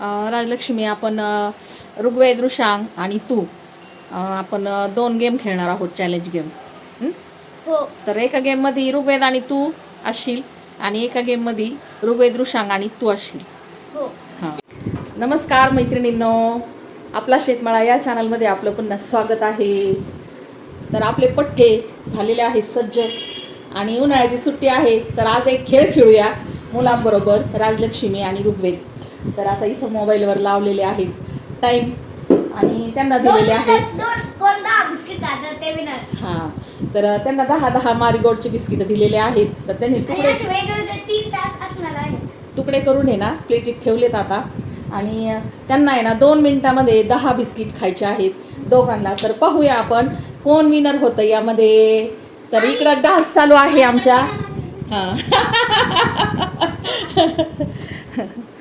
राजलक्ष्मी आपण ऋग्वेद ऋषांग आणि तू. आपण दोन गेम खेळणार आहोत चॅलेंज गेम हं? तर एका गेममध्ये ऋग्वेद आणि तू असशील आणि एका गेममध्ये ऋग्वेद ऋषांग आणि तू असशील. हो. हां. नमस्कार मैत्रिणींनो. आपला शेतमाळा या चॅनलमध्ये आपलं पुन्हा स्वागत आहे. तर आपले पटके झालेले आहे सज्ज आणि उन्हाळ्याची सुट्टी आहे. तर आज एक खेळ खेळूया मुलांबरोबर राजलक्ष्मी आणि ऋग्वेद. तर आता इथं मोबाईलवर लावलेले आहेत टाईम आणि त्यांना दिलेले आहेत. हां तर त्यांना दहा दहा मारीगोडचे बिस्किट दिलेले आहेत. तर त्यांनी तुकडे तुकडे करून आहे ना प्लेटीत ठेवलेत आता. आणि त्यांना आहे ना दोन मिनिटामध्ये दहा बिस्किट खायचे आहेत दोघांना. तर पाहूया आपण कोण विनर होतं यामध्ये. तर इकडं डान्स चालू आहे आमच्या. हां.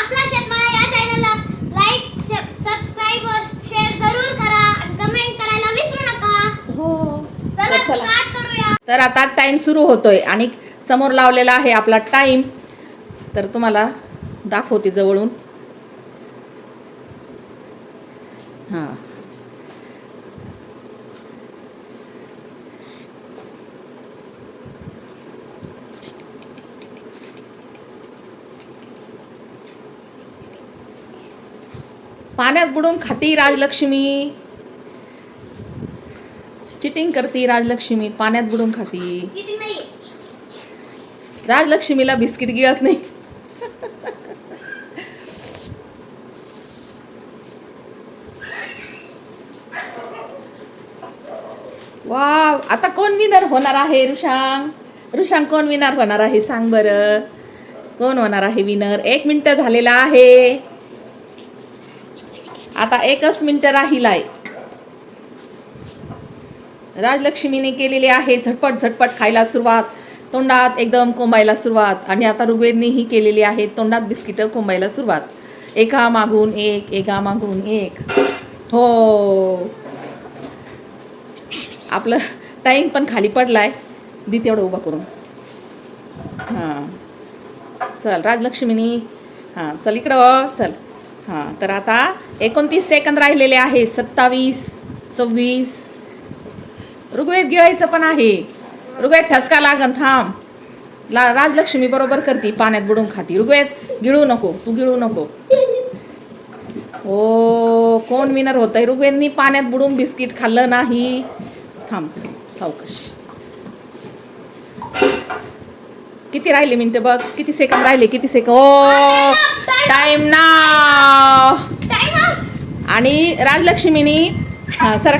आपला शेतमाळा या चॅनलला लाईक सबस्क्राईब शेअर जरूर करा आणि कमेंट करायला विसरू नका. हो. चला तर चला. स्टार्ट करूया. तर आता टाईम सुरू होतोय आणि समोर लावलेला आहे आपला टाईम तर तुम्हाला दाखवते जवळून. हां. पाण्यात बुडून खाती राजलक्ष्मी. चिटिंग करती राजलक्ष्मी पाण्यात बुडून खाती. राजलक्ष्मीला बिस्किट गिळत नाही. वा आता कोण विनर होणार आहे ऋषांग ऋषांग कोण विनर होणार आहे सांग बरं. कोण होणार आहे विनर एक मिनटं झालेला आहे. आता एकच मिनटं राहिला आहे राजलक्ष्मीने केलेली आहे झटपट झटपट खायला सुरुवात. तोंडात एकदम कोंबायला सुरुवात. आणि आता ऋग्वेदनेही केलेली आहे तोंडात बिस्किटं कोंबायला सुरुवात. एका मागून एक एका मागून एक. हो. आपलं टाईम पण खाली पडलाय. दी तेवढं उभा करून. हां. चल राजलक्ष्मीनी. हां चल इकडं चल. हां तर आता एकोणतीस सेकंद राहिलेले आहे सत्तावीस सव्वीस. ऋग्वेद गिळायचं पण आहे. ऋग्वेद ठसका लागन थांब. ला राजलक्ष्मी बरोबर करती पाण्यात बुडून खाती. ऋग्वेद गिळू नको तू गिळू नको. ओ कोण विनर होतंय? आहे ऋग्वेदनी पाण्यात बुडून बिस्किट खाल्लं नाही. थांब सावकाश. किती राहिले मिनटं बघ? किती सेकंद राहिले? किती सेकंद ओ टाइम ना टाइम आणि राजलक्ष्मीनी हां सर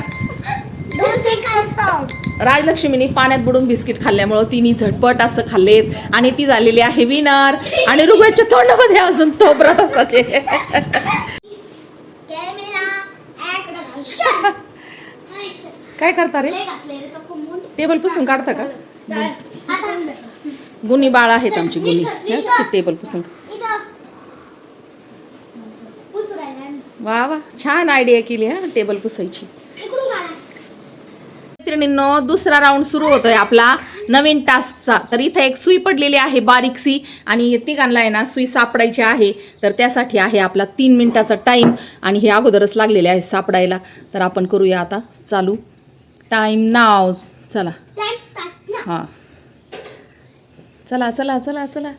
राजलक्ष्मीनी पाण्यात बुडून बिस्किट खाल्ल्यामुळं तिने झटपट असं खाल्लेत आणि ती झालेली आहे विनर आणि ऋग्वेदच्या तोंडामध्ये अजून कॅमेरा ऍक्शन काय करता रे? तो. टेबल पुसून काढता का? गुन्ही बाळ आहेत आमची गुन्ही हं, टेबल पुसून. वा वा. छान आयडिया केली हा? टेबल पुसायची. मैत्रिणींनो दुसरा राऊंड सुरू होतोय आपला नवीन टास्कचा तर इथे एक सुई पडलेली आहे बारीकसी आणि तिघांना आहे ना सुई सापडायची आहे. तर त्यासाठी आहे आपला तीन मिनिटाचा टाईम आणि हे अगोदरच लागलेले आहे सापडायला. तर आपण करूया आता. चालू. टाईम नाव चला. हां. चला चला चला चला.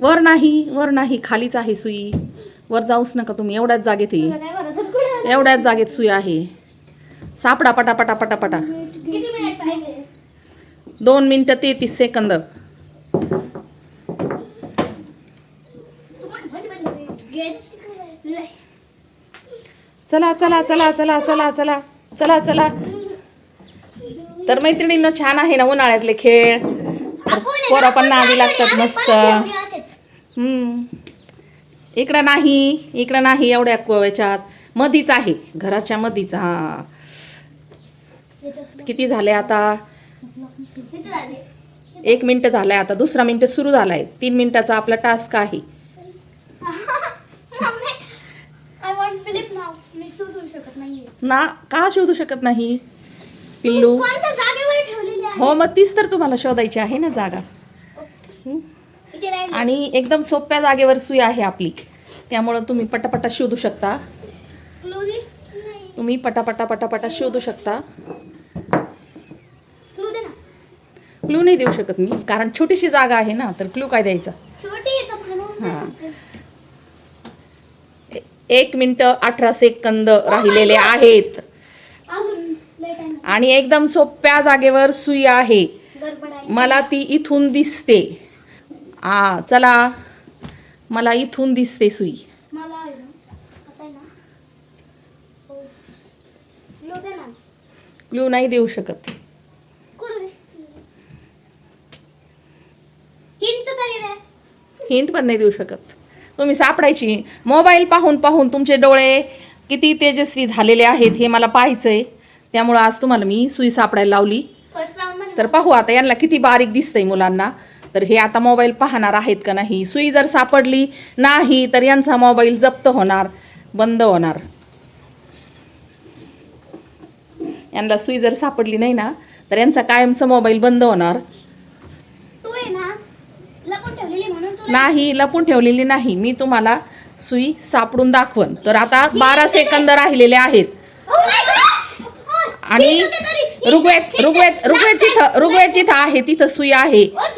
वर नाही वर नाही खालीच आहे सुई. वर जाऊच नका तुम्ही एवढ्याच जागेत ये. कुठे एवढ्याच जागेत सुई आहे. सापडा पटा पटा पटा पटा. दोन मिनटं तेहतीस सेकंद. चला चला चला चला चला चला चला चला. तर मैत्रिणींना छान आहे ना उन्हाळ्यातले खेळ. तर पोरं पण नादी लागतात मस्त. इकडं नाही इकडं नाही एवढ्या याच्यात मधीच आहे घराच्या मधीच हा. किती झाले आता? एक मिनटं झालंय आता दुसरा मिनटं सुरू झालाय. तीन मिनिटाचा आपला टास्क आहे आय वॉन्ट फिलिप नाव मी शोधू शकत नाहीये ना का शोधू शकत नाही? पिल्लू? हो मग तीच तर तुम्हाला शोधायची आहे ना जागा. आणि एकदम सोप्या जागेवर सुई आहे आपली. त्यामुळं तुम्ही पटापटा शोधू शकता. तुम्ही पटापटा पटापटा शोधू शकता. क्लू नाही देऊ शकत मी कारण छोटीशी जागा आहे ना तर क्लू काय द्यायचा? हा. एक मिनटं अठरा सेकंद राहिलेले आहेत. आणि एकदम सोप्या जागेवर सुई आहे. मला ती इथून दिसते. आ चला. मला इथून दिसते सुई. हो. क्लू क्लू नाही देऊ शकत. हिंट पण नाही देऊ शकत. तुम्ही सापडायची. मोबाईल पाहून पाहून तुमचे डोळे किती तेजस्वी झालेले आहेत हे मला पाहायचंय. त्यामुळं आज तुम्हाला मी सुई सापडायला लावली. तर पाहू आता यांना किती बारीक दिसतंय मुलांना. तर हे आता मोबाईल पाहणार आहेत का नाही? सुई जर सापडली नाही तर यांचा मोबाईल जप्त होणार बंद होणार. यांना सुई जर सापडली नाही ना तर यांचा कायमचा मोबाईल बंद होणार तू आहे ना लपून ठेवलेली म्हणून तुला नाही लपून ठेवलेली नाही. मी तुम्हाला सुई सापडून दाखवन. तर आता बारा सेकंद राहिलेले आहेत. Oh आणि ऋग्वेद. ऋग्वेद ऋग्वेद जिथं ऋग्वेद जिथं आहे तिथं सुई आहे. Oh,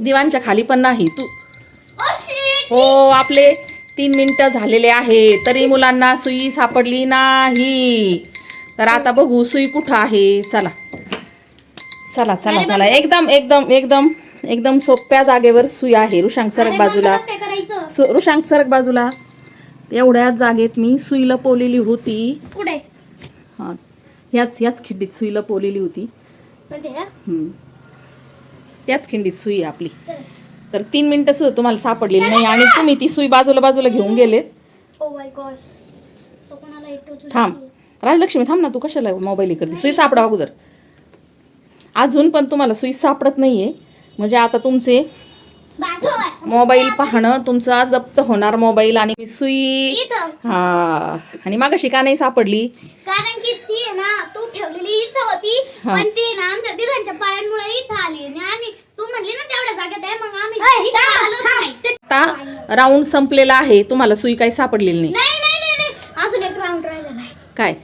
दिवाणच्या खाली. पण नाही तू. Oh. हो आपले तीन मिनिटं झालेले आहे. तरी मुलांना सुई सापडली नाही. तर आता बघू सुई कुठं आहे. चला. चला चला चला. एकदम एकदम एकदम एकदम सोप्या जागेवर सुई आहे. रुशांक सरक अरे, बाजूला. मग कसं काय करायचं? सु रुशांक सरक बाजूला. एवढ्याच जागेत मी सुई लपवलेली होती. कुठे? हां ह्याच ह्याच खिंडीत सुई लपवलेली होती. म्हणजे. त्याच खिंडीत सुई आहे आपली. तर? तीन मिनिटं सुद्धा तुम्हाला सापडलेली नाही आणि तुम्ही ती सुई बाजूला बाजूला घेऊन गेलेत. Oh थांब. राजलक्ष्मी थांब ना. तू कशाला मोबाईल करते? सुई सापडा अगोदर. अजून पण तुम्हाला सुई सापडत नाहीये. म्हणजे आता तुमचे. मोबाईल पाहणं तुमचा जप्त होणार मोबाईल आणि सुई हा. आणि मागाशी का नाही सापडली? कारण की ती ना तू ठेवलेली इथं होती. पण ती ना आमच्या पायांमुळे इथं आली. आणि आम्ही तू म्हणली ना तेवढ्या जागेत आहे मग आम्ही आता राऊंड संपलेला आहे. तुम्हाला सुई काही सापडलेली नाही. नाही नाही नाही नाही. अजून एक राऊंड राहिलेला काय?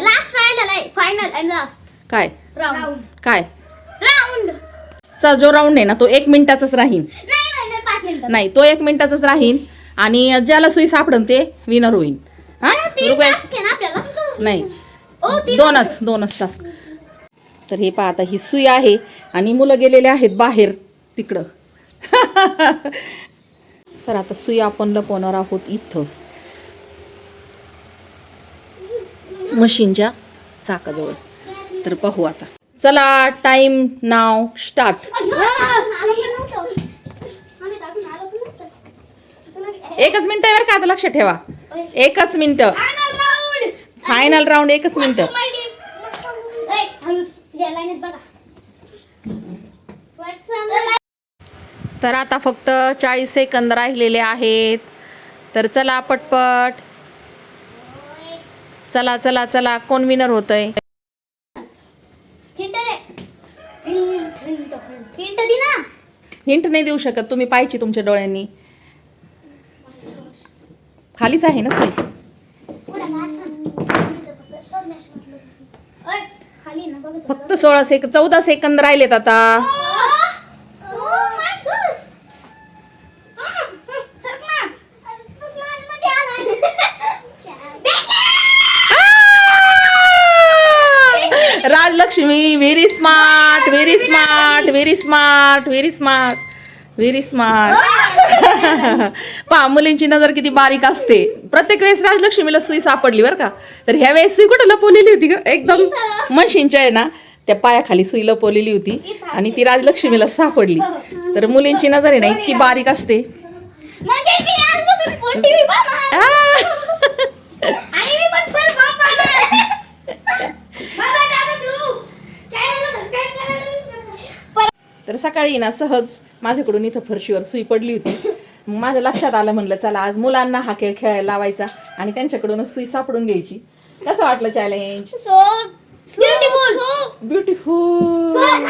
लास्ट राहिलेला आहे फायनल अँड लास्ट काय? राऊंड काय? राऊंड चा जो राऊंड आहे ना तो एक मिनिटाचाच राहील नाही तो एक मिनिटाचाच राहील आणि ज्याला सुई सापडन ते विनर होईल हा? नाही. ओ तीन दोनच दोनच तास तर हे पहा आता ही सुई आहे आणि मुलं गेलेले आहेत बाहेर तिकडं. तर आता सुई आपण लपवणार आहोत इथं. मशीनच्या चाकाजवळ. तर पाहू आता. चला टाइम नाव स्टार्ट एकच मिनिट बरं का आता लक्ष ठेवा. एकच मिनिट. फायनल राऊंड एकच मिनिट. तर आता फक्त चाळीस सेकंद राहिलेले आहेत. तर चला पटपट. चला चला चला कोण विनर होतंय? दे ना. हिंट नाही देऊ शकत तुम्ही पाहिजे तुमच्या डोळ्यांनी. खालीच आहे ना सांग. फक्त सोळा सेक चौदा सेकंद राहिलेत आता. Rajalakshmi very smart very smart very smart very smart very smart पहा मुलींची नजर किती बारीक असते. प्रत्येक वेळेस राजलक्ष्मीला सुई सापडली बरं का. तर ह्या वेळेस सुई कुठं लपवलेली होती का एकदम मशीनच्या आहे ना त्या पायाखाली सुई लपवलेली होती आणि ती राजलक्ष्मीला सापडली. तर मुलींची नजर आहे ना इतकी बारीक असते म्हणजे मी आजपासून फोन टीव्ही पाहणार आ! आणि मी पण फुल फॉर्म पाहणार बाबा टाटा सुरू चॅनलला सबस्क्राइब करा तर सकाळी ना सहज माझ्याकडून इथं फरशीवर सुई पडली होती. माझ्या लक्षात आलं म्हणलं चला आज मुलांना हा खेळ खेळायला लावायचा आणि त्यांच्याकडूनच सुई सापडून घ्यायची. कसं वाटलं चॅलेंज सो ब्युटिफुल